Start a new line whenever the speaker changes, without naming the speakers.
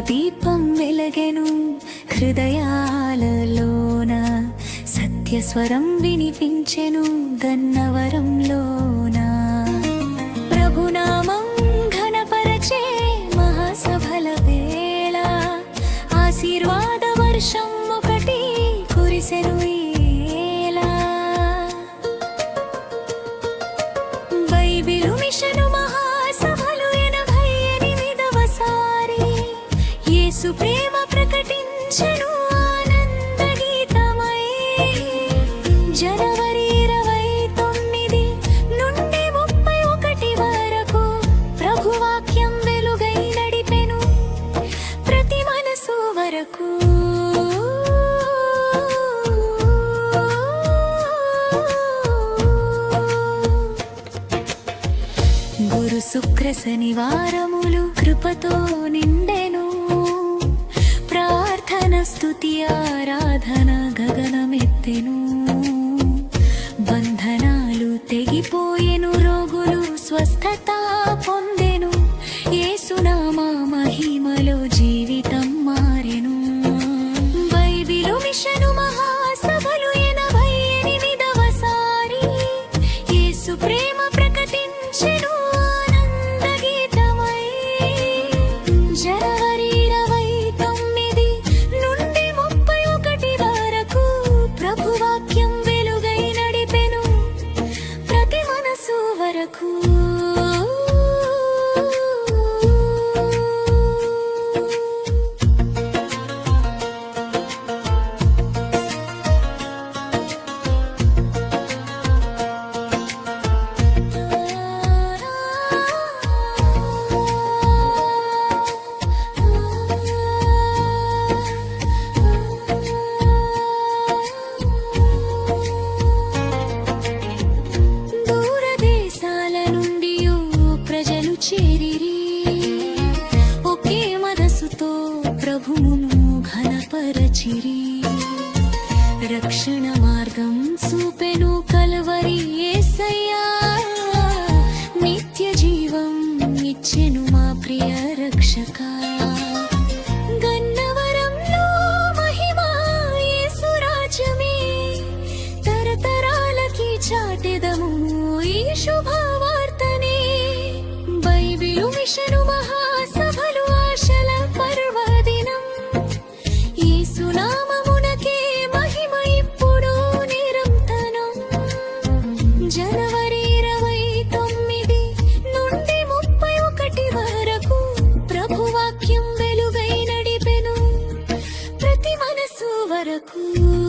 దీపం వెలగెను హృదయాలలోన. సత్యస్వరం వినిపించెను గన్నవరంలోన ప్రభునామం గురు శుక్ర శనివారములు కృపతో నిండెను. ప్రార్థన స్తుతి ఆరాధన గగనమెత్తెను. బంధనాలు తెగిపోయెను రోగులు స్వస్థత పొందెను. ఏసునామా మహిమలో జీవితం మారెను. బైబిలు మిషను మహాసభలు ఎనభై ఎనిమిదవసారి సారి. ప్రేమ ప్రకటించెను. మనసుతో ప్రభువును ఘనపరచిరి రక్షణ మార్గం చూపెను కలవరి ఏసయ్యా నిత్య జీవం ఇచ్చెను మా ప్రియ రక్షక గన్నవరంలో మహిమా యేసు తరతరాలకి చాటెదము ఈ శుభవార్తనే బైబిలు మిషను பரகு